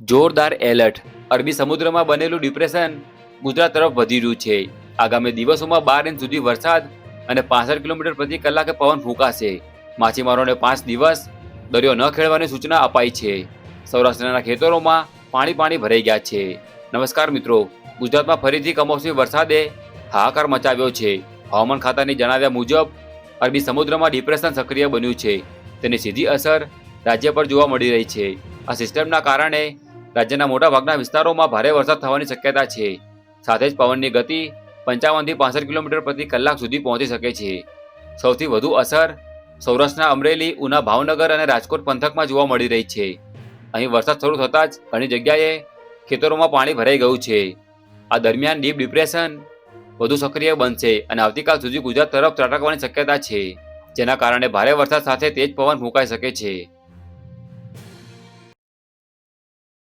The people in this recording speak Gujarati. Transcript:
જોરદાર એલર્ટ. અરબી સમુદ્રમાં બનેલું ડિપ્રેશન ગુજરાત તરફ વધી રહ્યું છે. આગામી દિવસોમાં બાર ઇંચ સુધી વરસાદ અને પાસઠ કિલોમીટર પ્રતિ કલાકે પવન ફૂંકાશે. માછીમારોને પાંચ દિવસ દરિયો ન ખેડવાની સૂચના અપાઈ છે. સૌરાષ્ટ્રના ખેતરોમાં પાણી પાણી ભરાઈ ગયા છે. નમસ્કાર મિત્રો, ગુજરાતમાં ફરીથી કમોસમી વરસાદે હાહાકાર મચાવ્યો છે. હવામાન ખાતાની જણાવ્યા મુજબ, અરબી સમુદ્રમાં ડિપ્રેશન સક્રિય બન્યું છે. તેની સીધી અસર રાજ્ય પર જોવા મળી રહી છે. આ સિસ્ટમના કારણે રાજ્યના મોટાભાગના વિસ્તારોમાં ભારે વરસાદ થવાની શક્યતા છે. સાથે જ પવનની ગતિ પંચાવનથી પાસઠ કિલોમીટર પ્રતિ કલાક સુધી પહોંચી શકે છે. સૌથી વધુ અસર સૌરાષ્ટ્રના અમરેલી, ઉના, ભાવનગર અને રાજકોટ પંથકમાં જોવા મળી રહી છે. અહીં વરસાદ શરૂ થતાં જ ઘણી જગ્યાએ ખેતરોમાં પાણી ભરાઈ ગયું છે. આ દરમિયાન ડીપ ડિપ્રેશન વધુ સક્રિય બનશે અને આવતીકાલ સુધી ગુજરાત તરફ ત્રાટકવાની શક્યતા છે, જેના કારણે ભારે વરસાદ સાથે તેજ પવન ફૂંકાઈ શકે છે.